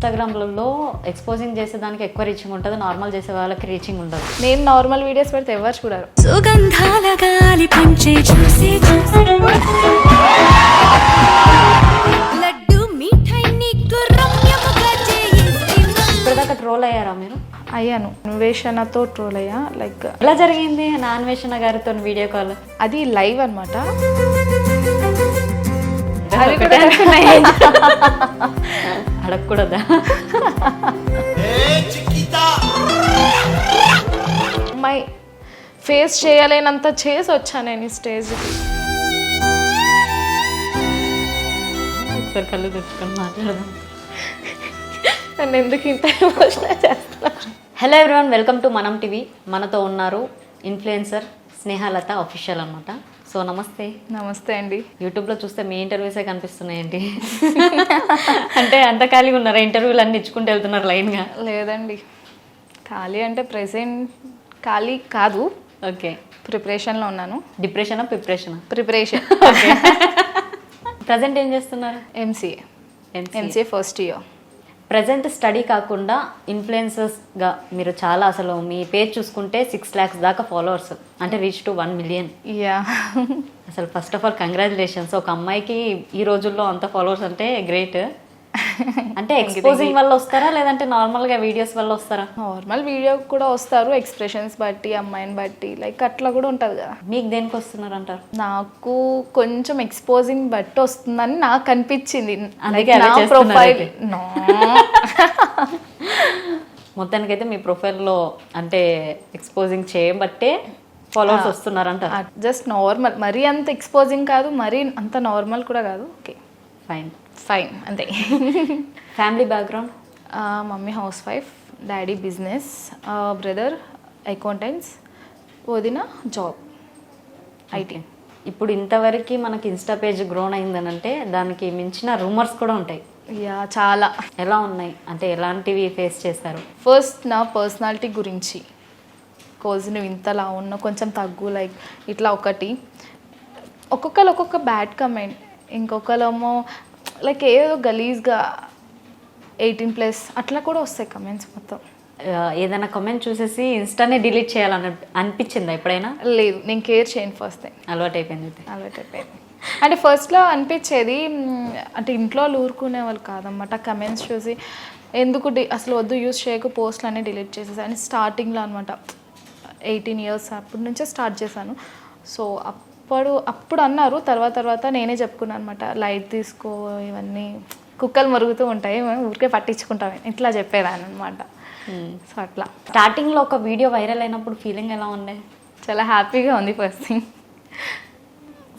ఇన్స్టాగ్రామ్లలో exposing చేసే దానికి ఎక్కువ రీచింగ్ ఉంటుంది నార్మల్ చేసే వాళ్ళకి రీచింగ్ ఉండదు. నేను నార్మల్ వీడియోస్ పెడితే ఎవరు చూడరు. సుగంధాల గాలి పంచే చూసి ట్రోల్ అయ్యారా మీరు? అయ్యాను. అన్వేషణతో ట్రోల్ అయ్యా. లైక్ ఎలా జరిగింది? నా అన్వేషణ గారితో వీడియో కాల్ అది లైవ్ అనమాట అడగకూడదా? అమ్మాయి ఫేస్ చేయలేనంత చేసి వచ్చాను నేను ఈ స్టేజ్కి ఒకసారి కళ్ళు తెచ్చుకొని మాట్లాడదాం. నన్ను ఎందుకు ఇంత emotional hello everyone welcome to Manam TV మనతో ఉన్నారు ఇన్ఫ్లుయెన్సర్ స్నేహలత అఫీషియల్ అనమాట సో నమస్తే. నమస్తే అండి. యూట్యూబ్లో చూస్తే మీ ఇంటర్వ్యూసే కనిపిస్తున్నాయండి. అంటే అంత ఖాళీగా ఉన్నారా? ఇంటర్వ్యూలు అన్ని ఇచ్చుకుంటూ వెళ్తున్నారు లైన్గా. లేదండి. ఖాళీ అంటే ప్రెసెంట్ ఖాళీ కాదు. ఓకే. ప్రిపరేషన్లో ఉన్నాను. డిప్రెషనా ప్రిపరేషనా? ప్రిపరేషన్. ఓకే. ప్రజెంట్ ఏం చేస్తున్నారు? MCA MCA first year present study కాకుండా ఇన్ఫ్లుయెన్సర్స్గా మీరు చాలా అసలు మీ పేజ్ చూసుకుంటే సిక్స్ ల్యాక్స్ దాకా ఫాలోవర్స్ అంటే reach to one million yeah అసలు ఫస్ట్ ఆఫ్ ఆల్ కంగ్రాచులేషన్స్ ఒక అమ్మాయికి ఈ రోజుల్లో అంత ఫాలోవర్స్ అంటే గ్రేట్ అంటే ఎక్స్పోజింగ్ వల్ల వస్తారా? లేదంటే నార్మల్గా వీడియోస్ వల్ల వస్తారా? నార్మల్ వీడియో కూడా వస్తారు ఎక్స్ప్రెషన్స్ బట్టి అమ్మాయిని బట్టి లైక్ అట్లా కూడా ఉంటుంది కదా. మీకు దేనికి వస్తున్నారు అంటారు నాకు కొంచెం ఎక్స్పోజింగ్ బట్టి వస్తుందని నాకు అనిపించింది. ప్రొఫైల్. మొత్తానికైతే మీ ప్రొఫైల్లో అంటే ఎక్స్పోజింగ్ చేయబట్టే ఫాలోవర్స్ వస్తున్నారు అంటారు జస్ట్ నార్మల్ మరీ అంత ఎక్స్పోజింగ్ కాదు మరీ అంత నార్మల్ కూడా కాదు. ఓకే ఫైన్ ఫైన్ అంతే. Family background mummy house wife daddy business brother accountants వదిన జాబ్ ఐటీ ఇప్పుడు ఇంతవరకు మనకి ఇన్స్టా పేజ్ గ్రోన్ అయిందనంటే దానికి మించిన రూమర్స్ కూడా ఉంటాయి. యా చాలా. ఎలా ఉన్నాయి? అంటే ఎలాంటివి ఫేస్ చేస్తారు? ఫస్ట్ నా పర్సనాలిటీ గురించి. కోజ్ నువ్వు ఇంతలా ఉన్న కొంచెం తగ్గు లైక్ ఇట్లా ఒకటి. ఒక్కొక్కరు ఒక్కొక్క బ్యాడ్ కమెంట్ ఇంకొకరేమో లైక్ ఏదో గలీజ్గా ఎయిటీన్ ప్లస్ అట్లా కూడా వస్తాయి కమెంట్స్ మొత్తం. ఏదైనా కమెంట్ చూసేసి ఇన్స్టానే డిలీట్ చేయాలని అనిపించిందా ఎప్పుడైనా? లేదు నేను కేర్ చేయను ఫస్ట్ టైం అలవాటు అయిపోయింది అయితే. అలవాటు అయిపోయింది అంటే ఫస్ట్లో అనిపించేది అంటే ఇంట్లో వాళ్ళు ఊరుకునే వాళ్ళు కాదన్నమాట కమెంట్స్ చూసి ఎందుకు డి అసలు వద్దు యూస్ చేయకు పోస్ట్లు అన్నీ డిలీట్ చేసేసి. అని స్టార్టింగ్లో అనమాట ఎయిటీన్ ఇయర్స్ అప్పటి నుంచే స్టార్ట్ చేశాను. సో అప్పుడు అప్పుడు అన్నారు. తర్వాత తర్వాత నేనే చెప్పుకున్నాను అనమాట లైట్ తీసుకో ఇవన్నీ కుక్కలు మరుగుతూ ఉంటాయి. మేము ఊరికే పట్టించుకుంటాం ఇట్లా చెప్పేదాన్ని అనమాట సో అట్లా. స్టార్టింగ్లో ఒక వీడియో వైరల్ అయినప్పుడు ఫీలింగ్ ఎలా ఉండే? చాలా హ్యాపీగా ఉంది ఫస్ట్ థింగ్.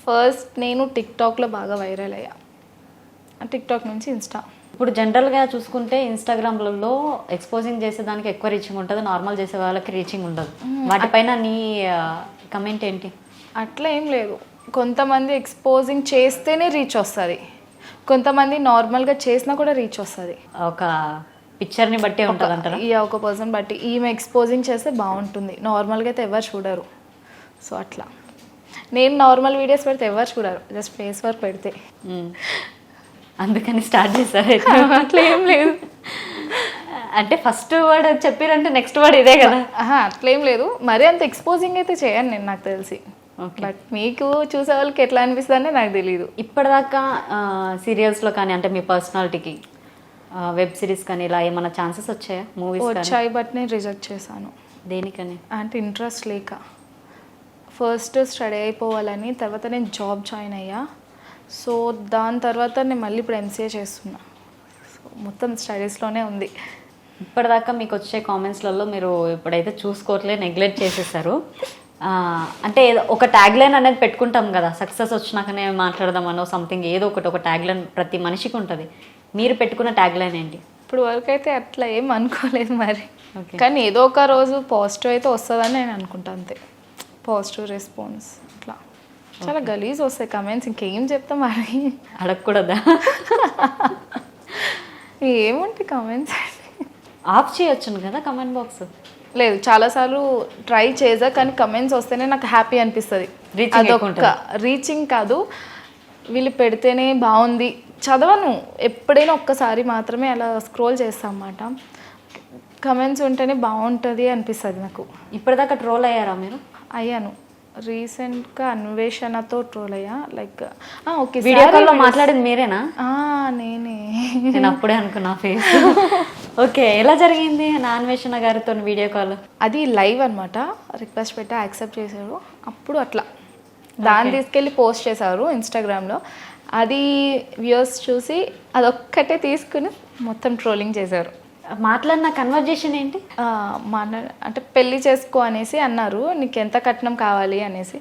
ఫస్ట్ నేను టిక్టాక్లో బాగా వైరల్ అయ్యా. టిక్టాక్ నుంచి ఇన్స్టా. ఇప్పుడు జనరల్గా చూసుకుంటే ఇన్స్టాగ్రామ్లలో ఎక్స్పోజింగ్ చేసే దానికి ఎక్కువ రీచింగ్ ఉంటుంది. నార్మల్ చేసే వాళ్ళకి రీచింగ్ ఉండదు. వాటిపైన నీ కమెంట్ ఏంటి? అట్లా ఏం లేదు. కొంతమంది ఎక్స్పోజింగ్ చేస్తేనే రీచ్ వస్తుంది. కొంతమంది నార్మల్గా చేసినా కూడా రీచ్ వస్తుంది. ఒక పిక్చర్ని బట్టే ఉంటుంది ఈ ఒక పర్సన్ బట్టి. ఈమె ఎక్స్పోజింగ్ చేస్తే బాగుంటుంది. నార్మల్గా అయితే ఎవరు చూడరు. సో అట్లా. నేను నార్మల్ వీడియోస్ పెడితే ఎవరు చూడరు. జస్ట్ ఫేస్ వర్క్ పెడితే. అందుకని స్టార్ట్ చేశారు. అట్లా ఏం లేదు. అంటే ఫస్ట్ వర్డ్ చెప్పారంటే నెక్స్ట్ వర్డ్ ఇదే కదా? అట్లేం లేదు. మరీ అంత ఎక్స్పోజింగ్ అయితే చేయను నేను నాకు తెలిసి. బట్ మీకు చూసే వాళ్ళకి ఎట్లా అనిపిస్తుంది నాకు తెలియదు ఇప్పటిదాకా సీరియల్స్లో కానీ అంటే మీ పర్సనాలిటీకి వెబ్ సిరీస్ కానీ ఇలా ఏమైనా ఛాన్సెస్ వచ్చాయా? మూవీస్ వచ్చాయి బట్ నేను రిజెక్ట్ చేశాను. దేనికని? అంటే ఇంట్రెస్ట్ లేక. ఫస్ట్ స్టడీ అయిపోవాలని తర్వాత నేను జాబ్ జాయిన్ అయ్యా. సో దాని తర్వాత నేను మళ్ళీ ఇప్పుడు ఎంసీఏ చేస్తున్నా. సో మొత్తం స్టడీస్లోనే ఉంది. ఇప్పటిదాకా మీకు వచ్చే కామెంట్స్లలో మీరు ఇప్పుడైతే చూసుకోవట్లే నెగ్లెక్ట్ చేసేసారు అంటే ఒక ట్యాగ్ లైన్ అనేది పెట్టుకుంటాం కదా సక్సెస్ వచ్చినాకనే మాట్లాడదామనో సంథింగ్ ఏదో ఒకటి ఒక ట్యాగ్ లైన్ ప్రతి మనిషికి ఉంటుంది. మీరు పెట్టుకున్న ట్యాగ్ లైన్ ఏంటి? ఇప్పుడు వరకు అయితే అట్లా ఏం అనుకోలేదు మరి. కానీ ఏదో ఒక రోజు పాజిటివ్ అయితే వస్తుందని నేను అనుకుంటా అంతే. పాజిటివ్ రెస్పాన్స్ అట్లా. చాలా గలీజ్ వస్తాయి కమెంట్స్ ఇంకేం చెప్తాం మరి? అడగకూడదా? ఏముంటాయి కమెంట్స్ ఆఫ్ చేయొచ్చును కదా కమెంట్ బాక్స్ లేదు చాలాసార్లు ట్రై చేసా కానీ కమెంట్స్ వస్తేనే నాకు హ్యాపీ అనిపిస్తుంది. అదొక్క రీచింగ్ కాదు వీళ్ళు పెడితేనే బాగుంది. చదవను ఎప్పుడైనా ఒక్కసారి మాత్రమే అలా స్క్రోల్ చేస్తాను అన్నమాట కమెంట్స్ ఉంటేనే బాగుంటుంది అనిపిస్తుంది నాకు. ఇప్పటిదాకా ట్రోల్ అయ్యారా మీరు? అయ్యాను. రీసెంట్గా అన్వేషణతో ట్రోల్ అయ్యా లైక్ ఓకే వీడియో కాల్లో మాట్లాడింది మీరేనా? నేనే. నేను అప్పుడే అనుకున్నా ఫేస్ ఓకే ఎలా జరిగింది నా అన్వేషణ గారితో వీడియో కాల్? అది లైవ్ అన్నమాట రిక్వెస్ట్ పెట్టి యాక్సెప్ట్ చేశారు. అప్పుడు అట్లా. దాన్ని తీసుకెళ్ళి పోస్ట్ చేశారు ఇన్స్టాగ్రామ్లో. అది వ్యూస్ చూసి అదొక్కటే తీసుకుని మొత్తం ట్రోలింగ్ చేశారు. మాట్లాడిన కన్వర్జేషన్ ఏంటి? మన అంటే పెళ్ళి చేసుకో అనేసి అన్నారు. నీకు ఎంత కట్నం కావాలి అనేసి.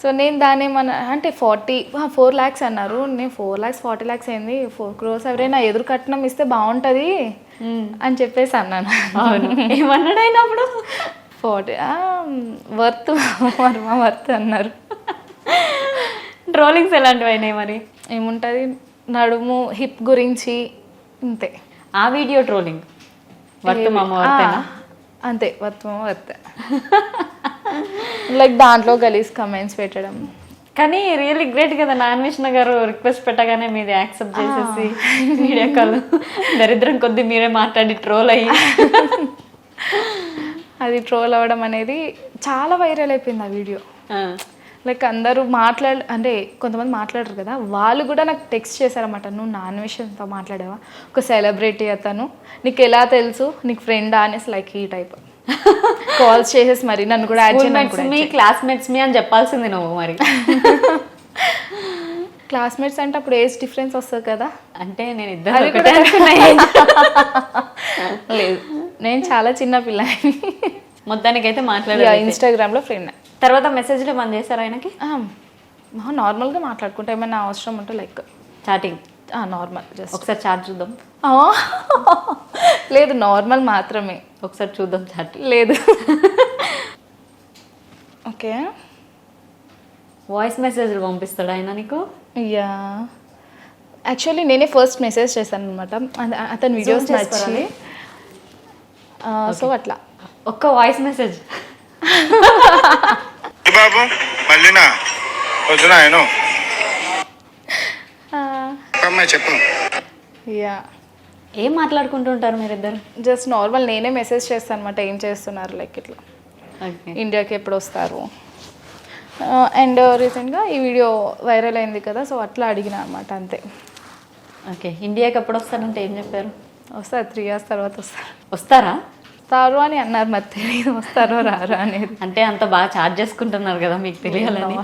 సో నేను దాన్ని మన అంటే ఫార్టీ ఫోర్ ల్యాక్స్ అన్నారు. నేను ఫోర్ ల్యాక్స్ ఫార్టీ ల్యాక్స్ అయింది ఫోర్ క్రోర్స్ ఎవరైనా ఎదురు కట్నం ఇస్తే బాగుంటుంది అని చెప్పేసి అన్నాను. ఏమన్నాడు ఆయన అప్పుడు ఫార్టీ వర్త్ వర్మ వర్త్ అన్నారు. ట్రోలింగ్స్ ఎలాంటివి అయినాయి మరి? ఏముంటుంది? నడుము హిప్ గురించి అంతే ఆ వీడియో ట్రోలింగ్ వర్త్ మామ వర్తేనా ఆ, అంతే వర్త్ మామ వర్త్. లైక్ దాంట్లో గలీజ్ కమెంట్స్ పెట్టడం. కానీ రియల్లీ గ్రేట్ కదా నా అన్వేషణ గారు రిక్వెస్ట్ పెట్టగానే మీది యాక్సెప్ట్ చేసేసి వీడియో కాల్ దరిద్రం కొద్ది మీరే మాట్లాడి ట్రోల్ అయ్యి. అది ట్రోల్ అవ్వడం అనేది చాలా వైరల్ అయిపోయింది ఆ వీడియో లైక్ అందరూ మాట్లాడ అంటే కొంతమంది మాట్లాడరు కదా వాళ్ళు కూడా నాకు టెక్స్ట్ చేశారన్నమాట. నువ్వు నాన్ విషయంతో మాట్లాడావా? ఒక సెలబ్రిటీ అతను. నీకు ఎలా తెలుసు? నీకు ఫ్రెండా అనేసి లైక్ ఈ టైప్ కాల్స్ చేసేసి మరి నన్ను కూడా యాడ్ మీ క్లాస్మేట్స్ మీ అని చెప్పాల్సింది నువ్వు మరి. క్లాస్మేట్స్ అంటే అప్పుడు ఏజ్ డిఫరెన్స్ వస్తుంది కదా. అంటే నేను ఇద్దరు. లేదు. నేను చాలా చిన్న పిల్లని. మొత్తానికైతే మాట్లాడారు ఇన్స్టాగ్రామ్లో ఫ్రెండ్ తర్వాత మెసేజ్లు బంద్ చేశారు ఆయనకి? నార్మల్గా మాట్లాడుకుంటా ఏమైనా అవసరం ఉంటే లైక్ చాటింగ్ నార్మల్ జస్ట్ ఒకసారి చాట్ చూద్దాం. లేదు నార్మల్ మాత్రమే. ఒకసారి చూద్దాం చాట్ లేదు. ఓకే. వాయిస్ మెసేజ్లు పంపిస్తాడు ఆయన నీకు? యా. యాక్చువల్లీ నేనే ఫస్ట్ మెసేజ్ చేశాను అనమాట అతని వీడియోస్ నచ్చి. సో అట్లా. ఒక్క వాయిస్ మెసేజ్ బాబు మళ్ళీనా వద్దునా ఆయన అమ్మాయి చెప్పు. యా. ఏం మాట్లాడుకుంటుంటారు మీరిద్దరు? జస్ట్ నార్మల్ నేనే మెసేజ్ చేస్తాను అనమాట ఏం చేస్తున్నారు లైక్ ఇట్లా. ఓకే. ఇండియాకి ఎప్పుడు వస్తారు? అండ్ రీసెంట్గా ఈ వీడియో వైరల్ అయింది కదా సో అట్లా అడిగిన అనమాట అంతే. ఓకే. ఇండియాకి ఎప్పుడు వస్తారంటే ఏం చెప్పారు? వస్తారు త్రీ ఇయర్స్ తర్వాత వస్తారు. వస్తారా? వస్తారు అని అన్నారు మరి తెలియదు వస్తారో రారో అనేది. అంటే అంత బాగా చార్జ్ చేసుకుంటున్నారు కదా మీకు తెలియాలని.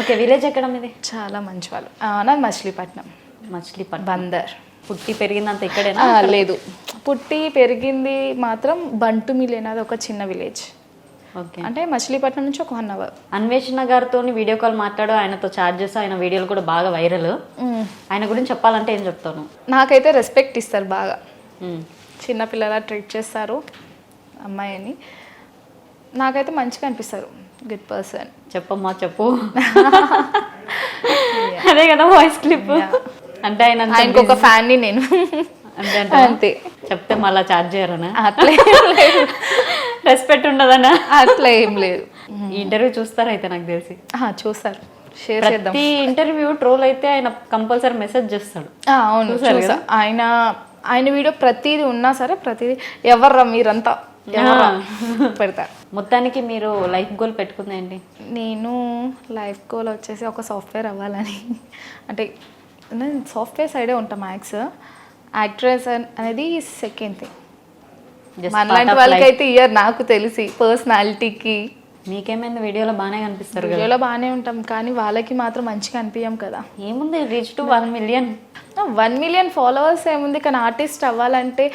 ఓకే విలేజ్ ఎక్కడ మీది? చాలా మంచి వాళ్ళు. నాది మచిలీపట్నం. మచిలీపట్నం. బందర్. పుట్టి పెరిగిందంత ఇక్కడేనా? లేదు. పుట్టి పెరిగింది మాత్రం బంటుమిల్ అనేది ఒక చిన్న విలేజ్ ఓకే అంటే మచిలీపట్నం నుంచి ఒక వన్ అవర్ అన్వేషణ గారితో వీడియో కాల్ మాట్లాడు ఆయనతో చార్జ్ చేసి ఆయన వీడియోలు కూడా బాగా వైరల్ ఆయన గురించి చెప్పాలంటే ఏం చెప్తాను? నాకైతే రెస్పెక్ట్ ఇస్తారు బాగా. చిన్నపిల్లలా ట్రీట్ చేస్తారు అమ్మాయిని. నాకైతే మంచిగా అనిపిస్తారు. గుడ్ పర్సన్ చెప్పమ్మా చెప్పు. అదే కదా వాయిస్ క్లిప్ అంటే ఆయన ఆయనకు ఒక ఫ్యాన్ని నేను. అంతే. చెప్తే మళ్ళీ చార్జ్ చేయరనా? అట్లా రెస్పెక్ట్ ఉండదనా? అట్లా ఏం లేదు. ఈ ఇంటర్వ్యూ చూస్తారు అయితే నాకు తెలిసి? చూస్తారు. షేర్ చేద్దాం. ప్రతి ఇంటర్వ్యూ ట్రోల్ అయితే ఆయన కంపల్సరీ మెసేజ్ చేస్తాడు. అవును ఆయన ఆయన వీడియో ప్రతిదీ ఉన్నా సరే ప్రతిదీ ఎవర్రా మీరంతా? ఎవర్రా? పెడతారు. మొత్తానికి మీరు లైఫ్ గోల్ పెట్టుకుంది ఏంటి నేను లైఫ్ గోల్ వచ్చేసి ఒక సాఫ్ట్వేర్ అవ్వాలని. అంటే నేను సాఫ్ట్వేర్ సైడే ఉంటా మ్యాథ్స్. యాక్ట్రెస్ అనేది సెకండ్ థింగ్. మనలాంటి వాళ్ళకైతే ఇయర్ నాకు తెలిసి పర్సనాలిటీకి మీకేమైంది? వీడియోలో బాగానే కనిపిస్తారు వీడియోలో బాగానే ఉంటాం కానీ వాళ్ళకి మాత్రం మంచిగా అనిపించాం కదా. ఏముంది? Reach to one million. One million followers ఏముంది? కానీ ఆర్టిస్ట్ అవ్వాలంటే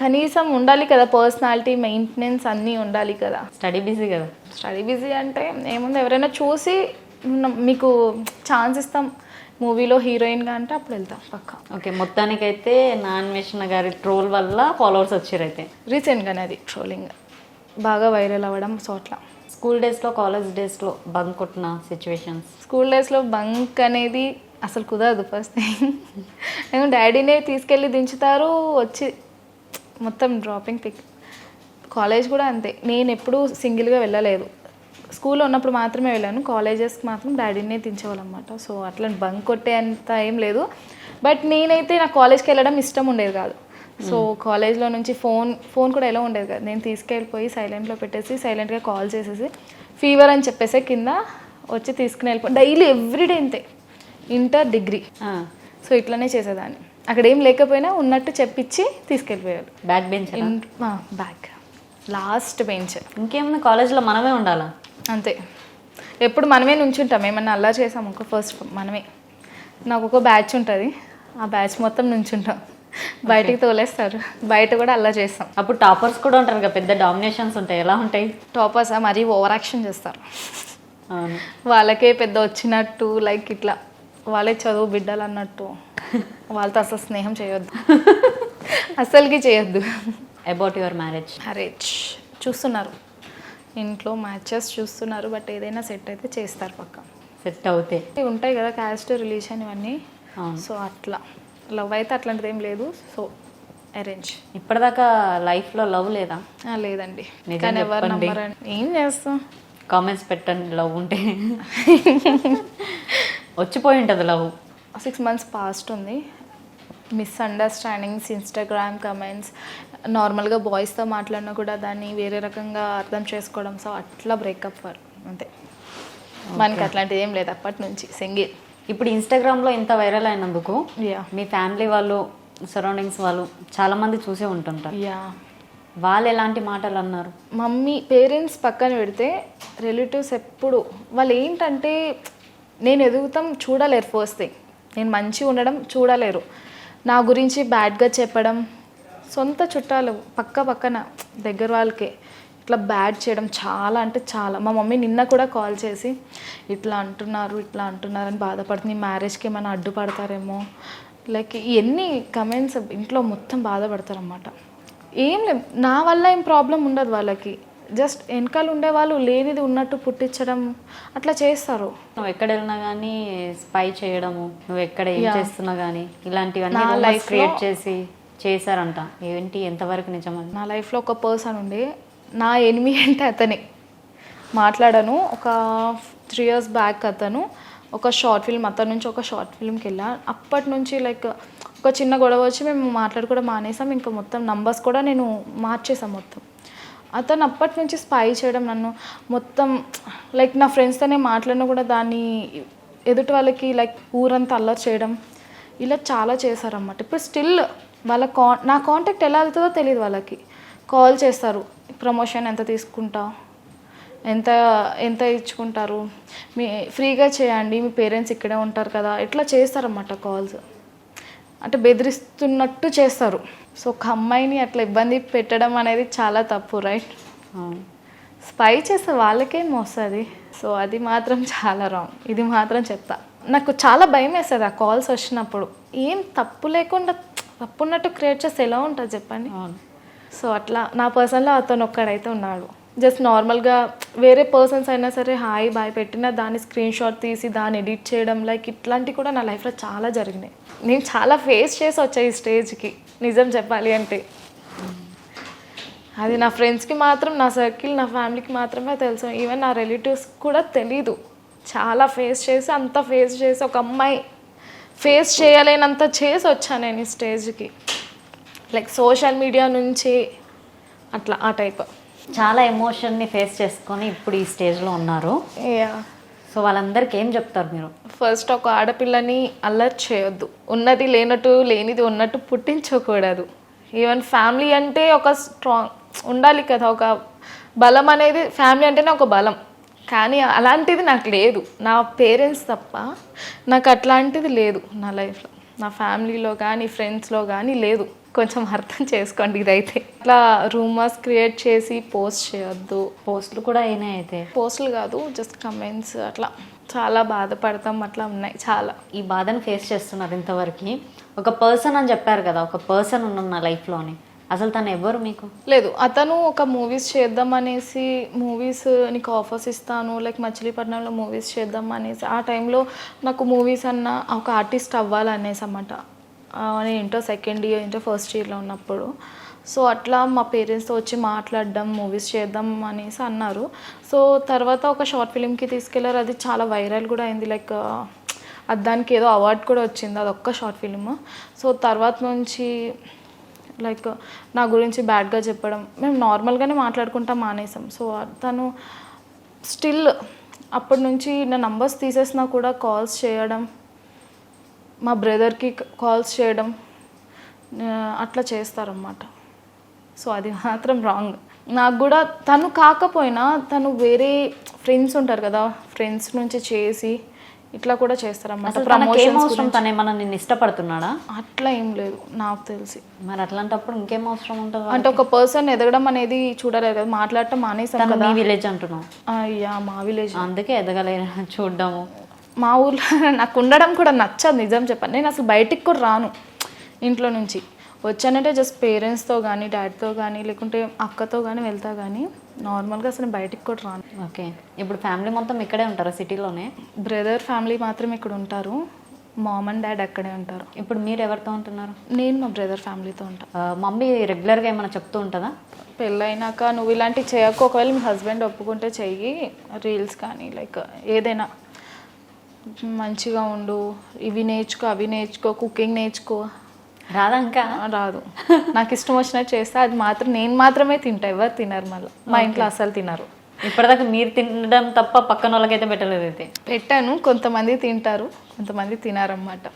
కనీసం ఉండాలి కదా. పర్సనాలిటీ మెయింటెనెన్స్ అన్నీ ఉండాలి కదా. స్టడీ బిజీ కదా. స్టడీ బిజీ అంటే ఏముంది? ఎవరైనా చూసి "ఉన్న- మీకు ఛాన్స్ ఇస్తాం. మూవీలో హీరోయిన్గా అంటే అప్పుడు వెళ్తాం పక్క. ఓకే మొత్తానికైతే నా అన్వేషణ గారి ట్రోల్ వల్ల ఫాలోవర్స్ వచ్చారు అయితే. రీసెంట్గానే అది ట్రోలింగ్. బాగా వైరల్ అవ్వడం సో అట్లా స్కూల్ డేస్లో కాలేజ్ డేస్లో బంక్ కొట్టిన సిచ్యువేషన్స్? స్కూల్ డేస్లో బంక్ అనేది అసలు కుదరదు ఫస్ట్ థింగ్. నేను డాడీనే తీసుకెళ్ళి దించుతారు వచ్చి మొత్తం డ్రాపింగ్ పిక్. కాలేజ్ కూడా అంతే. నేను ఎప్పుడూ సింగిల్గా వెళ్ళలేదు. స్కూల్లో ఉన్నప్పుడు మాత్రమే వెళ్ళాను. కాలేజెస్కి మాత్రం డాడీనే దించేవాళ్ళు అనమాట సో అట్లా బంక్ కొట్టే అంత ఏం లేదు. బట్ నేనైతే నా కాలేజ్కి వెళ్ళడం ఇష్టం ఉండేది కాదు. సో కాలేజ్లో నుంచి ఫోన్ ఫోన్ కూడా ఎలా ఉండేది కాదు. నేను తీసుకెళ్ళిపోయి సైలెంట్లో పెట్టేసి సైలెంట్గా కాల్ చేసేసి ఫీవర్ అని చెప్పేసి కింద వచ్చి తీసుకుని వెళ్ళిపో డైలీ ఎవ్రీడే ఇంతే ఇంటర్ డిగ్రీ సో ఇట్లనే చేసేదాన్ని. అక్కడ ఏం లేకపోయినా ఉన్నట్టు చెప్పించి తీసుకెళ్ళిపోయారు back bench back last bench ఇంకేముంది? కాలేజ్లో మనమే ఉండాలా? అంతే. ఎప్పుడు మనమే నుంచుంటాం. ఏమన్నా అలా చేసాం ఒక ఫస్ట్ మనమే. నాకు ఒక బ్యాచ్ ఉంటుంది. ఆ బ్యాచ్ మొత్తం నుంచుంటాం. బయటికి తోలేస్తారు. బయట కూడా అలా చేస్తాం. అప్పుడు టాపర్స్ కూడా ఉంటారు కదా పెద్ద డామినేషన్స్ ఉంటాయి. ఎలా ఉంటాయి? టాపర్స్ మరీ ఓవర్ యాక్షన్ చేస్తారు. వాళ్ళకే పెద్ద వచ్చినట్టు లైక్ ఇట్లా వాళ్ళే చదువు బిడ్డలు అన్నట్టు వాళ్ళతో అసలు స్నేహం చేయొద్దు. అసలుకి చేయొద్దు. అబౌట్ యువర్ మ్యారేజ్ మ్యారేజ్ చూస్తున్నారు. ఇంట్లో మ్యాచెస్ చూస్తున్నారు బట్ ఏదైనా సెట్ అయితే చేస్తారు పక్క. సెట్ అవుతే. ఇవి ఉంటాయి కదా క్యాస్ట్ రిలీషన్ ఇవన్నీ. సో అట్లా. లవ్ అయితే అట్లాంటిది ఏం లేదు. సో అరేంజ్ ఇప్పటిదాకా లైఫ్లో లవ్ లేదా? లేదండి. కానీ ఎవరు. నమ్మరండి ఏం చేస్తాం? కామెంట్స్ పెట్టండి లవ్ ఉంటే. వచ్చిపోయి ఉంటుంది లవ్. సిక్స్ మంత్స్ పాస్ట్ ఉంది. మిస్అండర్స్టాండింగ్స్ ఇన్స్టాగ్రామ్ కమెంట్స్ నార్మల్గా బాయ్స్తో మాట్లాడినా కూడా దాన్ని వేరే రకంగా అర్థం చేసుకోవడం. సో అట్లా బ్రేకప్ వారు అంతే. మనకి అట్లాంటిది ఏం లేదు అప్పటి నుంచి. సింగిల్ ఇప్పుడు ఇన్స్టాగ్రామ్లో ఇంత వైరల్ అయినందుకు యా మీ ఫ్యామిలీ వాళ్ళు సరౌండింగ్స్ వాళ్ళు చాలా మంది చూసే ఉంటుంటారు. యా వాళ్ళు ఎలాంటి మాటలు అన్నారు? మమ్మీ పేరెంట్స్ పక్కన పెడితే రిలేటివ్స్ ఎప్పుడు వాళ్ళు ఏంటంటే నేను ఎదుగుతాం చూడలేరు ఫస్ట్ థింగ్ నేను మంచిగా ఉండడం చూడలేరు. నా గురించి బ్యాడ్గా చెప్పడం సొంత చుట్టాలు పక్క పక్కన దగ్గర వాళ్ళకే. ఇట్లా బ్యాడ్ చేయడం చాలా అంటే చాలా. మా మమ్మీ నిన్న కూడా కాల్ చేసి ఇట్లా అంటున్నారు ఇట్లా అంటున్నారు అని బాధపడుతుంది మ్యారేజ్కి ఏమైనా అడ్డుపడతారేమో? లైక్ ఎన్ని కమెంట్స్ ఇంట్లో మొత్తం బాధపడతారన్నమాట. ఏం లేదు నా వల్ల ఏం ప్రాబ్లం ఉండదు వాళ్ళకి. జస్ట్ వెనకాల ఉండే వాళ్ళు లేనిది ఉన్నట్టు పుట్టించడం అట్లా చేస్తారు. నువ్వు ఎక్కడ వెళ్ళినా కానీ స్పై చేయడము నువ్వు ఎక్కడ ఏం చేస్తున్నా కానీ ఇలాంటివన్నీ నా రూమర్స్ life లో- క్రియేట్ చేసి చేశారంట. ఏంటి? ఎంతవరకు నిజమని? నా లైఫ్లో ఒక పర్సన్ ఉండే. నా ఎనిమి అంటే అతనే. మాట్లాడాను. ఒక త్రీ ఇయర్స్ బ్యాక్ అతను ఒక షార్ట్ ఫిల్మ్ అతని నుంచి ఒక షార్ట్ ఫిల్మ్కి వెళ్ళా. అప్పటి నుంచి లైక్ ఒక చిన్న గొడవ వచ్చి మేము మాట్లాడుకోవడం మానేసాం. ఇంకా మొత్తం నంబర్స్ కూడా నేను మార్చేసాం మొత్తం. అతను అప్పటి నుంచి స్పై చేయడం నన్ను మొత్తం లైక్ నా ఫ్రెండ్స్తోనే మాట్లాడినా కూడా దాన్ని ఎదుటి వాళ్ళకి లైక్ ఊరంతా అల్లరి చేయడం ఇలా చాలా చేశారన్నమాట. ఇప్పుడు స్టిల్ వాళ్ళ కా నా కాంటాక్ట్ ఎలా వెళ్తుందో తెలియదు వాళ్ళకి. కాల్ చేస్తారు. ప్రమోషన్ ఎంత తీసుకుంటావు ఎంత ఎంత ఇచ్చుకుంటారు? మీ ఫ్రీగా చేయండి మీ పేరెంట్స్ ఇక్కడే ఉంటారు కదా. ఇట్లా చేస్తారన్నమాట కాల్స్. అంటే బెదిరిస్తున్నట్టు చేస్తారు. సో ఒక అమ్మాయిని అట్లా ఇబ్బంది పెట్టడం అనేది చాలా తప్పు రైట్. స్పై చేస్తే వాళ్ళకేం వస్తుంది? సో అది మాత్రం చాలా రాంగ్. ఇది మాత్రం చెప్తా. నాకు చాలా భయం వేస్తుంది ఆ కాల్స్ వచ్చినప్పుడు. ఏం తప్పు లేకుండా తప్పు ఉన్నట్టు క్రియేట్ చేస్తే ఎలా ఉంటుంది చెప్పండి? సో అట్లా నా పర్సన్లో అతను ఒక్కడైతే ఉన్నాడు. జస్ట్ నార్మల్గా వేరే పర్సన్స్ అయినా సరే హాయ్ బాయ్ పెట్టినా దాన్ని స్క్రీన్ షాట్ తీసి దాన్ని ఎడిట్ చేయడం లైక్ ఇట్లాంటివి కూడా నా లైఫ్లో చాలా జరిగినాయి. నేను చాలా ఫేస్ చేసి వచ్చాయి ఈ స్టేజ్కి నిజం చెప్పాలి అంటే. అది నా ఫ్రెండ్స్కి మాత్రం నా సర్కిల్ నా ఫ్యామిలీకి మాత్రమే తెలుసు. ఈవెన్ నా రిలేటివ్స్ కూడా తెలీదు. చాలా ఫేస్ చేసి అంత ఫేస్ చేసి ఒక అమ్మాయి ఫేస్ చేయలేనంత చేసి వచ్చాను నేను ఈ స్టేజ్కి. లైక్ సోషల్ మీడియా నుంచి అట్లా ఆ టైప్. చాలా ఎమోషన్ని ఫేస్ చేసుకొని ఇప్పుడు ఈ స్టేజ్లో ఉన్నారు. సో వాళ్ళందరికీ ఏం చెప్తారు మీరు? ఫస్ట్ ఒక ఆడపిల్లని అల్లరి చేయొద్దు. ఉన్నది లేనట్టు లేనిది ఉన్నట్టు పుట్టించకూడదు. ఈవెన్ ఫ్యామిలీ అంటే ఒక స్ట్రాంగ్ ఉండాలి కదా ఒక బలం అనేది ఫ్యామిలీ అంటేనే ఒక బలం. కానీ అలాంటిది నాకు లేదు. నా పేరెంట్స్ తప్ప నాకు అట్లాంటిది లేదు నా లైఫ్లో నా ఫ్యామిలీలో కానీ ఫ్రెండ్స్లో కానీ లేదు. కొంచెం అర్థం చేసుకోండి ఇదైతే. ఇట్లా రూమర్స్ క్రియేట్ చేసి పోస్ట్ చేయొద్దు. పోస్టులు కూడా అయినాయి అయితే. పోస్టులు కాదు జస్ట్ కమెంట్స్ అట్లా. చాలా బాధపడతాం అట్లా ఉన్నాయి చాలా. ఈ బాధను ఫేస్ చేస్తున్నారు ఇంతవరకు. ఒక పర్సన్ అని చెప్పారు కదా ఒక పర్సన్ ఉన్నాడు నా లైఫ్లోని అసలు తను ఎవరు మీకు? లేదు అతను ఒక మూవీస్ చేద్దాం అనేసి మూవీస్ నీకు ఆఫర్స్ ఇస్తాను లైక్ మచిలీపట్నంలో మూవీస్ చేద్దాం అనేసి ఆ టైంలో నాకు మూవీస్ అన్న ఒక ఆర్టిస్ట్ అవ్వాలనేసి అన్నమాట. నేను inter second year inter first ఇయర్లో ఉన్నప్పుడు. సో అట్లా మా పేరెంట్స్తో వచ్చి మాట్లాడడం మూవీస్ చేద్దాం అనేసి అన్నారు. సో తర్వాత ఒక షార్ట్ ఫిలింకి తీసుకెళ్ళారు. అది చాలా వైరల్ కూడా అయింది. లైక్ అది దానికి ఏదో అవార్డ్ కూడా వచ్చింది. అది ఒక్క షార్ట్ ఫిలిం సో తర్వాత నుంచి లైక్ నా గురించి బ్యాడ్గా చెప్పడం. మేము నార్మల్గానే మాట్లాడుకుంటాం మానేసాం. సో తను స్టిల్ అప్పటి నుంచి నా నంబర్స్ తీసేసినా కూడా కాల్స్ చేయడం మా బ్రదర్కి కాల్స్ చేయడం అట్లా చేస్తారన్నమాట. సో అది మాత్రం రాంగ్. నాకు కూడా తను కాకపోయినా తను వేరే ఫ్రెండ్స్ ఉంటారు కదా ఫ్రెండ్స్ నుంచి చేసి ఇట్లా కూడా చేస్తారన్నమాట. ప్రమోషన్స్ అవసరం? తను ఏమన్నా నిన్ను ఇష్టపడుతున్నాడా? అట్లా ఏం లేదు నాకు తెలిసి. మరి అట్లాంటప్పుడు ఇంకేం అవసరం ఉంటుంది అంటే ఒక పర్సన్ ఎదగడం అనేది చూడలేదు కదా మాట్లాడటం మానేసాం తను కదా. విలేజ్ అంటున్నావు? అయ్యా మా విలేజ్. అందుకే ఎదగలే చూడడము. మా ఊర్లో నాకు ఉండడం కూడా నచ్చదు నిజం చెప్పాను. నేను అసలు బయటికి కూడా రాను ఇంట్లో నుంచి. వచ్చానంటే జస్ట్ పేరెంట్స్తో కానీ డాడీతో కానీ లేకుంటే అక్కతో కానీ వెళ్తా కానీ నార్మల్గా అసలు బయటికి కూడా రాను. ఓకే. ఇప్పుడు ఫ్యామిలీ మొత్తం ఇక్కడే ఉంటారా సిటీలోనే? బ్రదర్ ఫ్యామిలీ మాత్రం ఇక్కడ ఉంటారు. మామ్ అండ్ డాడ్ అక్కడే ఉంటారు. ఇప్పుడు మీరు ఎవరితో ఉంటున్నారు? నేను మా బ్రదర్ ఫ్యామిలీతో ఉంటాను మమ్మీ రెగ్యులర్గా ఏమైనా చెప్తూ ఉంటుందా? పెళ్ళైనాక నువ్వు ఇలాంటివి చేయకు. ఒకవేళ మీ హస్బెండ్ ఒప్పుకుంటే చెయ్యి. రీల్స్ కానీ లైక్ ఏదైనా మంచిగా ఉండు. ఇవి నేర్చుకో అవి నేర్చుకో కుకింగ్ నేర్చుకో. రాదా ఇంకా రాదు. నాకు ఇష్టం వచ్చినట్టు చేస్తే అది మాత్రం నేను మాత్రమే తింటా ఎవరు తినరు మళ్ళీ. మా ఇంట్లో అస్సలు తినరు. ఇప్పటిదాకా మీరు తినడం తప్ప పక్కన వాళ్ళకైతే పెట్టలేదు అయితే? పెట్టాను కొంతమంది తింటారు కొంతమంది తినారన్నమాట.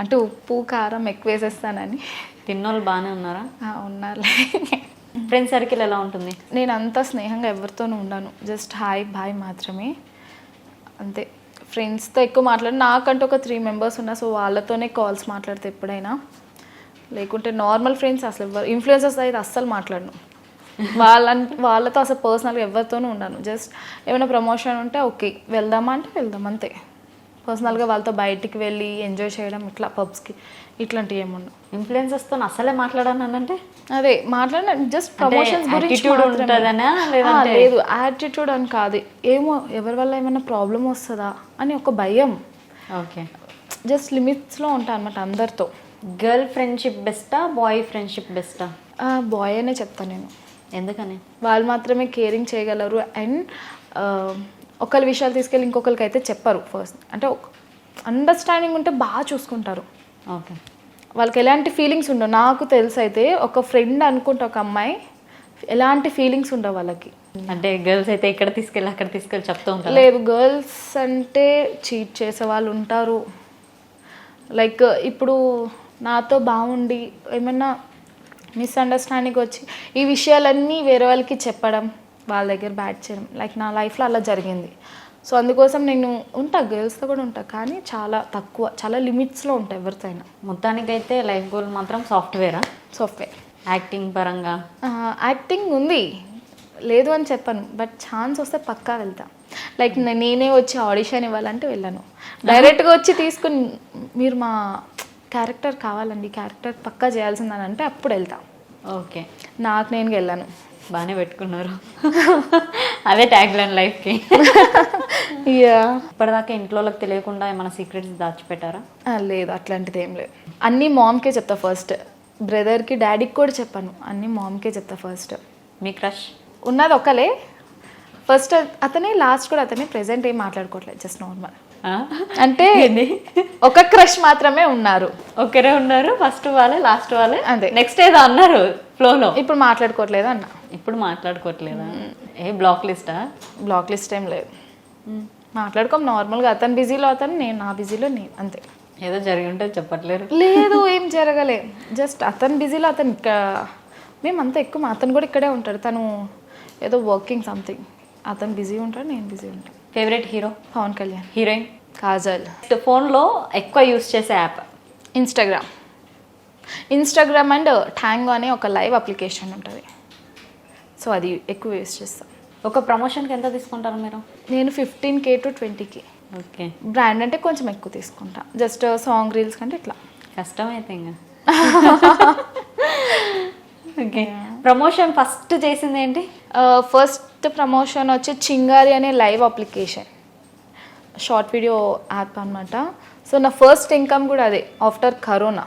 అంటే ఉప్పు కారం ఎక్కువ వేసేస్తానని. తిన్నోళ్ళు బాగానే ఉన్నారా? ఆ, ఉన్నారులే. ఫ్రెండ్ సర్కిల్ ఎలా ఉంటుంది? నేను అంత స్నేహంగా ఎవరితోనూ ఉండను. జస్ట్ హాయ్ బాయ్ మాత్రమే. అంతే. ఫ్రెండ్స్తో ఎక్కువ మాట్లాడి నాకంటూ ఒక త్రీ మెంబర్స్ ఉన్నా సో వాళ్ళతోనే కాల్స్ మాట్లాడితే ఎప్పుడైనా. లేకుంటే నార్మల్ ఫ్రెండ్స్ అసలు ఎవరు ఇన్ఫ్లుయెన్సర్స్ అయితే అస్సలు మాట్లాడను. వాళ్ళ వాళ్ళతో అసలు పర్సనల్గా ఎవరితోనూ ఉండను. జస్ట్ ఏమైనా ప్రమోషన్ ఉంటే ఓకే వెళ్దామా అంటే వెళ్దాం అంతే. పర్సనల్గా వాళ్ళతో బయటికి వెళ్ళి ఎంజాయ్ చేయడం ఇట్లా పబ్స్కి ఇట్లాంటివి ఏముండవు. ఇన్ఫ్లుయెన్సెస్తో అసలే మాట్లాడానంటే అదే మాట్లాడిన జస్ట్ ప్రమోషన్స్ గురించి. ఉంటుందనా? లేదు యాటిట్యూడ్ అని కాదు. ఏమో ఎవరి వల్ల ఏమైనా ప్రాబ్లం వస్తుందా అని ఒక భయం. ఓకే. జస్ట్ లిమిట్స్లో ఉంటా అనమాట అందరితో. గర్ల్ ఫ్రెండ్షిప్ బెస్టా బాయ్ ఫ్రెండ్షిప్ బెస్టా బాయ్ అనే చెప్తాను నేను. ఎందుకని? వాళ్ళు మాత్రమే కేరింగ్ చేయగలరు అండ్ ఒకరి విషయాలు తీసుకెళ్ళి ఇంకొకరికి అయితే చెప్పరు ఫస్ట్ అంటే అండర్స్టాండింగ్ ఉంటే బాగా చూసుకుంటారు. ఓకే. వాళ్ళకి ఎలాంటి ఫీలింగ్స్ ఉండవు. నాకు తెలిసి అయితే ఒక ఫ్రెండ్ అనుకుంటే ఒక అమ్మాయి ఎలాంటి ఫీలింగ్స్ ఉండవు వాళ్ళకి. అంటే గర్ల్స్ అయితే ఇక్కడ తీసుకెళ్ళి అక్కడ తీసుకెళ్ళి చెప్తూ ఉంటారు? లేదు గర్ల్స్ అంటే చీట్ చేసే వాళ్ళు ఉంటారు. లైక్ ఇప్పుడు నాతో బాగుండి ఏమన్నా మిస్అండర్స్టాండింగ్ వచ్చి ఈ విషయాలన్నీ వేరే వాళ్ళకి చెప్పడం వాళ్ళ దగ్గర బ్యాట్ చేయడం లైక్ నా లైఫ్లో అలా జరిగింది. సో అందుకోసం నేను ఉంటా గర్ల్స్తో కూడా ఉంటా కానీ చాలా తక్కువ చాలా లిమిట్స్లో ఉంటా ఎవరితో అయినా మొత్తానికైతే లైఫ్ గోల్ మాత్రం సాఫ్ట్వేరా? సాఫ్ట్వేర్. యాక్టింగ్ పరంగా? యాక్టింగ్ ఉంది. లేదు అని చెప్పను బట్ ఛాన్స్ వస్తే పక్కా వెళ్తా. లైక్ నేనే వచ్చి ఆడిషన్ ఇవ్వాలంటే వెళ్ళను. డైరెక్ట్గా వచ్చి తీసుకుని మీరు మా క్యారెక్టర్ కావాలండి క్యారెక్టర్ పక్కా చేయాల్సిందని అంటే అప్పుడు వెళ్తా. ఓకే. నాకు నేను వెళ్ళాను. బాగానే పెట్టుకున్నారు. అదే ట్యాగ్ లైన్ లైఫ్కి యా ఇప్పటిదాకా ఇంట్లో తెలియకుండా ఏమైనా సీక్రెట్స్ దాచిపెట్టారా? లేదు అట్లాంటిది ఏం లేదు. అన్నీ మామ్కే చెప్తా ఫస్ట్ బ్రదర్కి డాడీకి కూడా చెప్పాను. అన్నీ మామ్కే చెప్తా ఫస్ట్ మీ క్రష్ ఉన్నది ఒకలే ఫస్ట్ అతనే లాస్ట్ కూడా అతనే. ప్రెసెంట్ ఏం మాట్లాడుకోవట్లేదు జస్ట్ నార్మల్ అంటే ఒక క్రష్ మాత్రమే ఉన్నారు. ఒకరే ఉన్నారు ఫస్ట్ వాళ్ళే లాస్ట్ వాళ్ళే. అంతే. నెక్స్ట్ ఏదో అన్నారు ఫ్లోలో ఇప్పుడు మాట్లాడుకోవట్లేదు అన్న. ఇప్పుడు మాట్లాడుకోవట్లేదా? ఏ బ్లాక్ లిస్టా? బ్లాక్ లిస్ట్ ఏం లేదు. మాట్లాడుకోం నార్మల్గా అతను బిజీలో అతను నేను నా బిజీలో నేను అంతే. ఏదో జరిగి ఉంటే చెప్పట్లేరు. లేదు ఏం జరగలే. జస్ట్ అతను బిజీలో అతను ఇక్కడ మేమంతా ఎక్కువ అతను కూడా ఇక్కడే ఉంటాడు. తను ఏదో వర్కింగ్ సంథింగ్. అతను బిజీ ఉంటాడు నేను బిజీ ఉంటాను. Favourite hero Pawan Kalyan. Heroine Kajal. ఫోన్లో ఎక్కువ యూస్ చేసే app? Instagram Instagram and Tango అనే ఒక లైవ్ అప్లికేషన్ ఉంటుంది. సో అది ఎక్కువ యూస్ చేస్తాను ఒక ప్రమోషన్కి ఎంత తీసుకుంటారు మీరు? నేను ఫిఫ్టీన్ కే టు ట్వంటీకి. ఓకే. బ్రాండ్ అంటే కొంచెం ఎక్కువ తీసుకుంటా. జస్ట్ సాంగ్ రీల్స్ కంటే ఇట్లా. కష్టం అయితే ఇంకా ఓకే ప్రమోషన్ ఫస్ట్ చేసింది ఏంటి? ఫస్ట్ ప్రమోషన్ వచ్చి చింగారి అనే live application. Short video app అనమాట సో నా ఫస్ట్ ఇన్కమ్ కూడా అదే ఆఫ్టర్ కరోనా.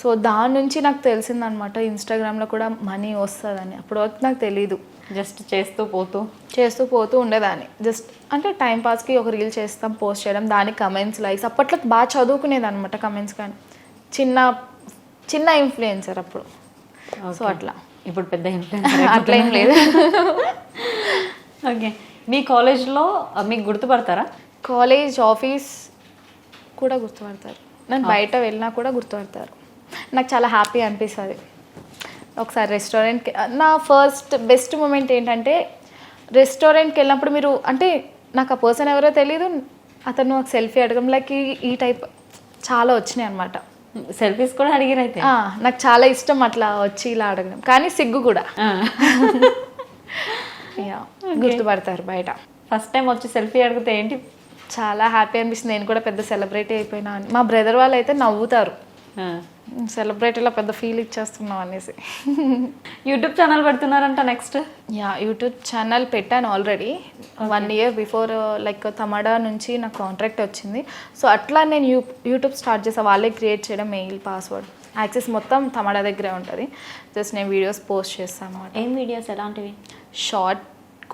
సో దాని నుంచి నాకు తెలిసిందనమాట ఇన్స్టాగ్రామ్లో కూడా మనీ వస్తుందని. వరకు నాకు తెలీదు. జస్ట్ చేస్తూ పోతూ? చేస్తూ పోతూ ఉండేదాన్ని. జస్ట్ అంటే టైం పాస్కి ఒక రీల్ చేస్తాం పోస్ట్ చేయడం దానికి కమెంట్స్ లైక్స్ అప్పట్లో బాగా చదువుకునేది అనమాట కమెంట్స్ కానీ. చిన్న చిన్న ఇన్ఫ్లుయెన్సర్ అప్పుడు. సో అట్లా. ఇప్పుడు పెద్ద ఇన్ఫ్లుయెన్సర్ అట్లా ఏం లేదు. ఓకే మీ కాలేజ్లో మీకు గుర్తుపడతారా? కాలేజ్ ఆఫీస్ కూడా గుర్తుపడతారు. నేను బయట వెళ్ళినా కూడా గుర్తుపడతారు. నాకు చాలా హ్యాపీ అనిపిస్తుంది. ఒకసారి రెస్టారెంట్కి నా ఫస్ట్ బెస్ట్ మూమెంట్ ఏంటంటే రెస్టారెంట్కి వెళ్ళినప్పుడు మీరు అంటే నాకు ఆ పర్సన్ ఎవరో తెలియదు అతను ఒక సెల్ఫీ అడగడం లైక్ ఈ- టైప్ చాలా వచ్చినాయి అనమాట సెల్ఫీస్ కూడా అడిగిరు అయితే? నాకు చాలా ఇష్టం అట్లా వచ్చి ఇలా అడగడం. కానీ సిగ్గు కూడా. గుర్తుపడతారు బయట. ఫస్ట్ టైం వచ్చి సెల్ఫీ అడిగితే ఏంటి? చాలా హ్యాపీ అనిపిస్తుంది. నేను కూడా పెద్ద సెలబ్రిటీ అయిపోయినా అని. మా బ్రదర్ వాళ్ళు అయితే నవ్వుతారు. సెలబ్రిటీలో పెద్ద ఫీల్ ఇచ్చేస్తున్నాం అనేసి. యూట్యూబ్ ఛానల్ పెడుతున్నారంట నెక్స్ట్? యా యూట్యూబ్ ఛానల్ పెట్టాను already. One year before like Tamada నుంచి నాకు కాంట్రాక్ట్ వచ్చింది. సో అట్లా నేను యూ యూట్యూబ్ స్టార్ట్ చేసా. వాళ్ళే క్రియేట్ చేయడం మెయిల్ పాస్వర్డ్. యాక్సెస్ మొత్తం తమడా దగ్గరే ఉంటుంది. జస్ట్ నేను వీడియోస్ పోస్ట్ చేస్తాను అనమాట ఏం వీడియోస్ ఎలాంటివి? షార్ట్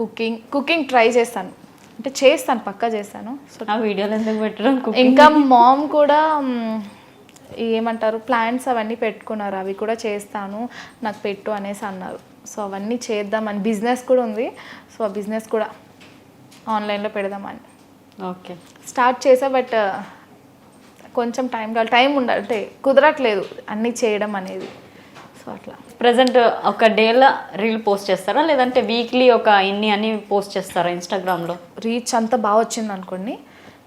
కుకింగ్ కుకింగ్ ట్రై చేస్తాను. అంటే చేస్తాను పక్కా చేస్తాను. సో ఆ వీడియోలు ఎందుకు పెట్టడం ఇంకా మామ్ కూడా ఏమంటారు ప్లాంట్స్ అవన్నీ పెట్టుకున్నారు. అవి కూడా చేస్తాను నాకు పెట్టు అనేసి అన్నారు. సో అవన్నీ చేద్దామని బిజినెస్ కూడా ఉంది. సో ఆ బిజినెస్ కూడా ఆన్లైన్లో పెడదామని. ఓకే. స్టార్ట్ చేసా బట్ కొంచెం టైం కావాలి. టైం ఉండాలి. అంటే కుదరట్లేదు అన్నీ చేయడం అనేది. సో అట్లా. ప్రజెంట్ ఒక డేలో రీల్ పోస్ట్ చేస్తారా? లేదంటే వీక్లీ ఒక ఇన్ని అని పోస్ట్ చేస్తారా ఇన్స్టాగ్రామ్లో రీచ్ అంతా బాగా వచ్చింది అనుకోండి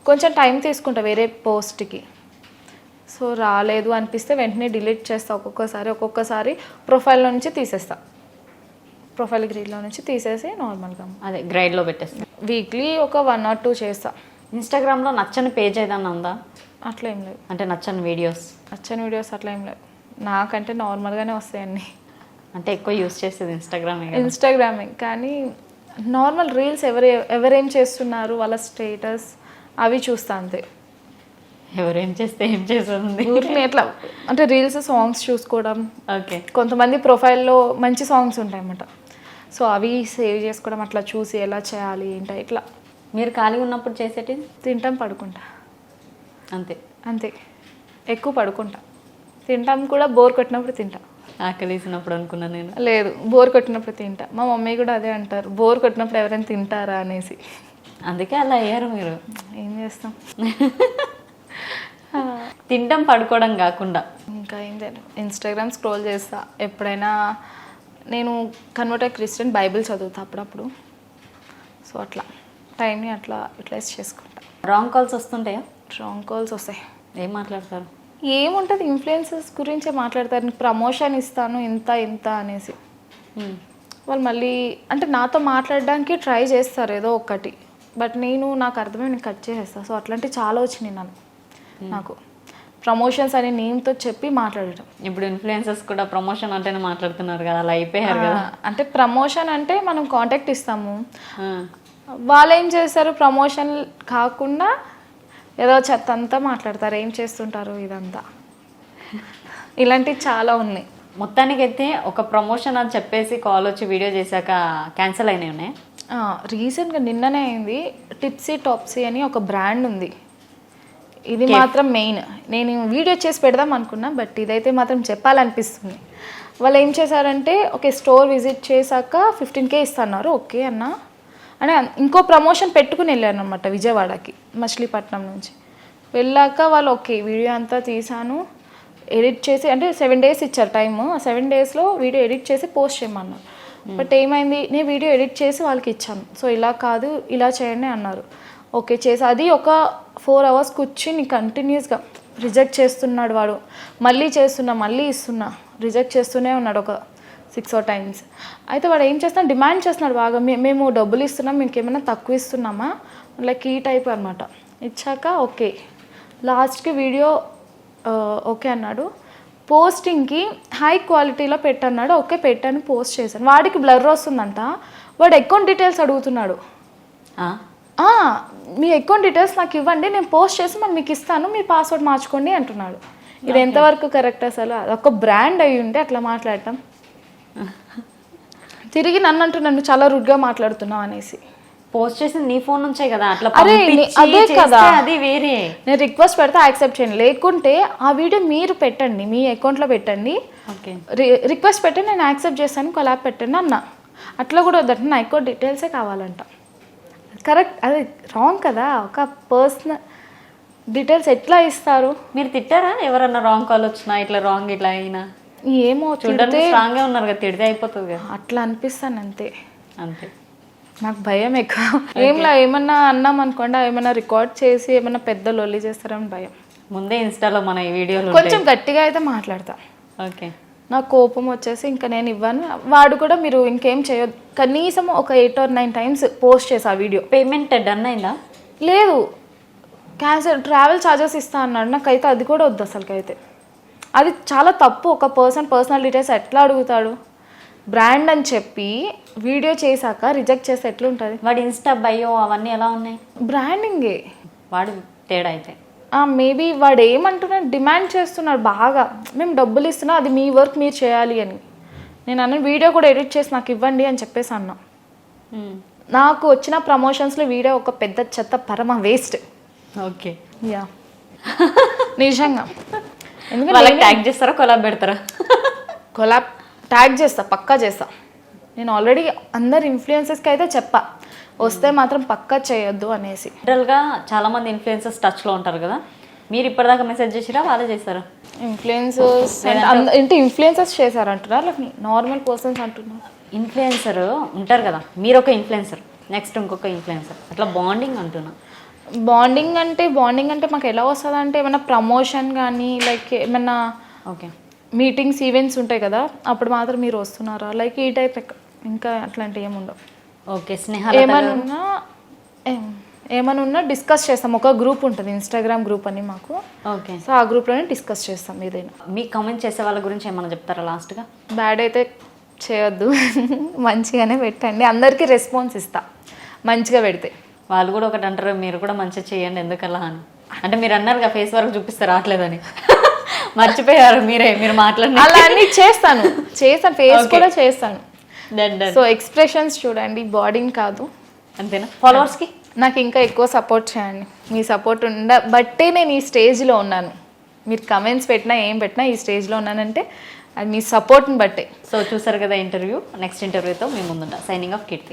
కొంచెం టైం తీసుకుంటా వేరే పోస్ట్కి సో రాలేదు అనిపిస్తే వెంటనే డిలీట్ చేస్తా ఒక్కొక్కసారి ఒక్కొక్కసారి ప్రొఫైల్ నుంచి తీసేస్తా. ప్రొఫైల్ గ్రీడ్లో నుంచి తీసేసి నార్మల్గా. అదే గ్రైడ్లో పెట్టేస్తా. వీక్లీ ఒక వన్ ఆర్ టూ చేస్తా. ఇన్స్టాగ్రామ్లో నచ్చని పేజ్ ఏదన్నా ఉందా? అట్లా ఏం లేదు. అంటే నచ్చని వీడియోస్. నచ్చని వీడియోస్ అట్లా ఏం లేదు. నాకంటే నార్మల్గానే వస్తాయి అన్నీ. అంటే ఎక్కువ యూస్ చేసేది ఇన్స్టాగ్రామే ఇన్స్టాగ్రామే కానీ నార్మల్ రీల్స్ ఎవరు ఎవరేం చేస్తున్నారు వాళ్ళ స్టేటస్ అవి చూస్తా అంతే. ఎవరేం చేస్తే ఏం చేస్తుంది? ఊరిని ఎట్లా అంటే రీల్స్ సాంగ్స్ చూసుకోవడం. ఓకే. కొంతమంది ప్రొఫైల్లో మంచి సాంగ్స్ ఉంటాయన్నమాట. సో అవి సేవ్ చేసుకోవడం అట్లా చూసి ఎలా చేయాలి ఏంటో ఇట్లా. మీరు ఖాళీగా ఉన్నప్పుడు చేసేటి? తింటాం పడుకుంటా. అంతే. అంతే. ఎక్కువ పడుకుంటా. తింటాం కూడా బోర్ కొట్టినప్పుడు తింటా. ఆకలిసినప్పుడు అనుకున్నా నేను. లేదు బోర్ కొట్టినప్పుడు తింటా. మా మమ్మీ కూడా అదే అంటారు బోర్ కొట్టినప్పుడు ఎవరైనా తింటారా? అనేసి. అందుకే అలా అయ్యారు మీరు. ఏం చేస్తాం? తింటాం పడుకోవడం కాకుండా. ఇంకా ఏం చేయను ఇన్స్టాగ్రామ్ స్క్రోల్ చేస్తా. ఎప్పుడైనా నేను కన్వర్ట్ క్రిస్టియన్ బైబిల్ చదువుతా అప్పుడప్పుడు. సో అట్లా. టైంని అట్లా యూటిలైజ్ చేసుకుంటా. రాంగ్ కాల్స్ వస్తుంటాయా? రాంగ్ కాల్స్ వస్తాయి. ఏం మాట్లాడతారు? ఏముంటుంది? ఇన్ఫ్లుయెన్సెస్ గురించే మాట్లాడతారు. నీకు ప్రమోషన్ ఇస్తాను ఇంత ఇంత అనేసి. Hmm. వాళ్ళు మళ్ళీ అంటే నాతో మాట్లాడడానికి ట్రై చేస్తారు ఏదో ఒకటి. బట్ నేను నాకు అర్థమై నేను కట్ చేసేస్తాను సో అట్లాంటివి చాలా వచ్చినాయి నన్ను. నాకు. ప్రమోషన్స్ అనే నేమ్తో చెప్పి మాట్లాడటం. ఇప్పుడు ఇన్ఫ్లుయెన్సెస్ కూడా ప్రమోషన్ అంటేనే మాట్లాడుతున్నారు కదా అలా అయిపోయారు కదా. అంటే ప్రమోషన్ అంటే మనం కాంటాక్ట్ ఇస్తాము. వాళ్ళు ఏం చేస్తారు? ప్రమోషన్ కాకుండా ఏదో చెత్త అంతా మాట్లాడతారు. ఏం చేస్తుంటారు ఇదంతా? ఇలాంటివి చాలా ఉన్నాయి. మొత్తానికైతే ఒక ప్రమోషన్ అని చెప్పేసి కాల్ వచ్చి వీడియో చేశాక క్యాన్సిల్ అయినాయి ఉన్నాయి? రీసెంట్గా నిన్ననే అయింది. టిప్సీ టాప్సీ అని ఒక బ్రాండ్ ఉంది. ఇది మాత్రం మెయిన్ నేను వీడియో చేసి పెడదాం అనుకున్నా బట్ ఇదైతే మాత్రం చెప్పాలనిపిస్తుంది. వాళ్ళు ఏం చేశారంటే ఓకే స్టోర్ విజిట్ చేశాక ఫిఫ్టీన్ కే ఇస్తున్నారు ఓకే అన్న. అని ఇంకో ప్రమోషన్ పెట్టుకుని వెళ్ళాను అనమాట విజయవాడకి మచిలీపట్నం నుంచి. వెళ్ళాక వాళ్ళు ఓకే వీడియో అంతా తీసాను ఎడిట్ చేసి అంటే సెవెన్ డేస్ ఇచ్చారు టైము ఆ సెవెన్ డేస్లో వీడియో ఎడిట్ చేసి పోస్ట్ చేయమన్నారు. బట్ ఏమైంది నేను వీడియో ఎడిట్ చేసి వాళ్ళకి ఇచ్చాను సో ఇలా కాదు ఇలా చేయండి అన్నారు. ఓకే చేసి అది ఒక ఫోర్ అవర్స్ కూర్చుని కంటిన్యూస్గా రిజెక్ట్ చేస్తున్నాడు వాడు. మళ్ళీ చేస్తున్నా మళ్ళీ ఇస్తున్నా రిజెక్ట్ చేస్తూనే ఉన్నాడు ఒక సిక్స్ ఓ టైమ్స్ అయితే వాడు ఏం చేస్తున్నాడు? డిమాండ్ చేస్తున్నాడు బాగా. "మే- మేము డబ్బులు ఇస్తున్నాం మీకు ఏమైనా తక్కువ ఇస్తున్నామా? లైక్ ఈ టైప్ అనమాట ఇచ్చాక ఓకే. లాస్ట్కి వీడియో ఓకే అన్నాడు. పోస్టింగ్కి హై క్వాలిటీలో పెట్టన్నాడు. ఓకే పెట్టాను పోస్ట్ చేశాను వాడికి బ్లర్ వస్తుందంట. వాడు అకౌంట్ డీటెయిల్స్ అడుగుతున్నాడు. మీ అకౌంట్ డీటెయిల్స్ నాకు ఇవ్వండి నేను పోస్ట్ చేసి మరి మీకు ఇస్తాను మీ పాస్వర్డ్ మార్చుకోండి అంటున్నాడు. ఇది ఎంతవరకు కరెక్ట్ అసలు? అదొక బ్రాండ్ అయి ఉంటే అట్లా మాట్లాడటం తిరిగి నన్ను అంటున్నాను "నువ్వు చాలా రుడ్గా మాట్లాడుతున్నావు అనేసి. పోస్ట్ చేసింది నీ ఫోన్ నుంచే కదా అట్లా అరే, అదే కదా. అది వేరే. నేను రిక్వెస్ట్ పెడితే యాక్సెప్ట్ చేయండి. లేకుంటే ఆ వీడియో మీరు పెట్టండి మీ అకౌంట్లో పెట్టండి. ఓకే. రిక్వెస్ట్ పెట్టి నేను యాక్సెప్ట్ చేస్తాను కొలాబ్ పెట్టండి అన్న. అట్లా కూడా వద్దంటే. నా ఎక్కువ డీటెయిల్సే కావాలంట. కరెక్ట్ అది రాంగ్ కదా ఒక పర్సనల్ డీటెయిల్స్ ఎట్లా ఇస్తారు? మీరు తిట్టారా? ఎవరన్నా రాంగ్ కాల్ వచ్చినా ఇట్లా రాంగ్ ఇట్లా అయినా? ఏమో చూడడానికి తిడితే స్ట్రాంగ్గా ఉన్నారు కదా తిడితే అయిపోతుంది కదా. అట్లా అనిపిస్తాను అంతే. అంతే. నాకు భయం ఎక్కువ. ఏంలా ఏమన్నా అన్నాం అనుకోండి ఏమన్నా రికార్డ్ చేసి ఏమన్నా పెద్ద లొల్లి చేస్తారని భయం. ముందే ఇన్స్టాలో మన ఈ వీడియోలు కొంచెం గట్టిగా అయితే మాట్లాడతా. ఓకే. నాకు కోపం వచ్చేసి ఇంకా నేను ఇవ్వను. వాడు కూడా మీరు ఇంకేం చేయొద్దు. కనీసం ఒక eight or nine times post చేసా ఆ వీడియో పేమెంట్ డన్ అయిందా? లేదు. క్యాన్సల్ ట్రావెల్ ఛార్జెస్ ఇస్తా అన్నాడు. నాకైతే అది కూడా వద్దు అసలుకైతే. అది చాలా తప్పు. ఒక పర్సన్ పర్సనల్ డీటెయిల్స్ ఎట్లా అడుగుతాడు? బ్రాండ్ అని చెప్పి వీడియో చేశాక రిజెక్ట్ చేస్తే ఎట్లుంటుంది? వాడి ఇన్స్టా బయో అవన్నీ ఎలా ఉన్నాయి? బ్రాండింగే వాడు తేడా అయితే. మేబీ వాడు ఏమంటున్నాడు డిమాండ్ చేస్తున్నాడు బాగా. మేము డబ్బులు ఇస్తున్నా అది మీ వర్క్ మీరు చేయాలి అని. నేను అన్న వీడియో కూడా ఎడిట్ చేసి నాకు ఇవ్వండి అని చెప్పేసి అన్నా. Hmm. నాకు వచ్చిన ప్రమోషన్స్లో వీడియో ఒక పెద్ద చెత్త పరమ వేస్ట్ ఓకే యా నిజంగా. ఎందుకంటే ట్యాగ్ చేస్తారా కొలాబ్ పెడతారా? కొలాబ్ ట్యాగ్ చేస్తా పక్కా చేస్తా. నేను ఆల్రెడీ అందరు ఇన్ఫ్లుయెన్సెస్కి అయితే చెప్పా. వస్తే మాత్రం పక్కా చేయొద్దు అనేసి. జనరల్గా చాలా మంది ఇన్ఫ్లుయెన్సర్స్ టచ్లో ఉంటారు కదా? మీరు ఇప్పటిదాకా మెసేజ్ చేసిరా? వాళ్ళే చేస్తారా? ఇన్ఫ్లుయెన్సర్స్ అంటే ఇన్ఫ్లుయెన్సెస్ చేశారంటున్నారు లేకపోతే నార్మల్ పర్సన్స్ అంటున్నారు ఇన్ఫ్లుయెన్సర్ ఉంటారు కదా? మీరు ఒక ఇన్ఫ్లుయెన్సర్ నెక్స్ట్ ఇంకొక ఇన్ఫ్లుయెన్సర్ అట్లా బాండింగ్ అంటున్నా. బాండింగ్ అంటే బాండింగ్ అంటే మాకు ఎలా వస్తుంది అంటే ఏమైనా ప్రమోషన్ కానీ లైక్ ఏమైనా ఓకే మీటింగ్స్ ఈవెంట్స్ ఉంటాయి కదా? అప్పుడు మాత్రం మీరు వస్తున్నారా? లైక్ ఈ టైప్ ఇంకా అట్లాంటివి ఏమి ఉండవు. ఓకే స్నేహ ఏమైనా ఉన్నా ఏం- ఏమైనా ఉన్నా డిస్కస్ చేస్తాం. ఒక గ్రూప్ ఉంటుంది ఇన్స్టాగ్రామ్ గ్రూప్ అని మాకు. ఓకే. సో ఆ గ్రూప్లోనే డిస్కస్ చేస్తాం ఏదైనా. మీ కామెంట్ చేసే వాళ్ళ గురించి ఏమైనా చెప్తారా లాస్ట్గా? బ్యాడ్ అయితే చేయొద్దు. మంచిగానే పెట్టండి. అందరికీ రెస్పాన్స్ ఇస్తా. మంచిగా పెడితే. వాళ్ళు కూడా ఒకటి అంటారు మీరు కూడా మంచిగా చేయండి ఎందుకలా అని. అంటే మీరు అన్నారు ఫేస్ వరకు చూపిస్తే రావట్లేదని. మర్చిపోయారు మీరే మీరు మాట్లాడిన అలా అన్ని చేస్తాను. చేస్తాను ఫేస్ కూడా చేస్తాను. సో ఎక్స్ప్రెషన్స్ చూడండి బాడీని కాదు. అంతేనా? ఫాలోవర్స్కి నాకు ఇంకా ఎక్కువ సపోర్ట్ చేయండి. మీ సపోర్ట్ ఉండ బట్టే నేను ఈ స్టేజ్లో ఉన్నాను. మీరు కమెంట్స్ పెట్టినా ఏం పెట్టినా ఈ స్టేజ్లో ఉన్నానంటే అది మీ సపోర్ట్ని బట్టే. సో చూసారు కదా ఇంటర్వ్యూ నెక్స్ట్ ఇంటర్వ్యూతో మేము ముందుంటా సైనింగ్ ఆఫ్ కీర్తి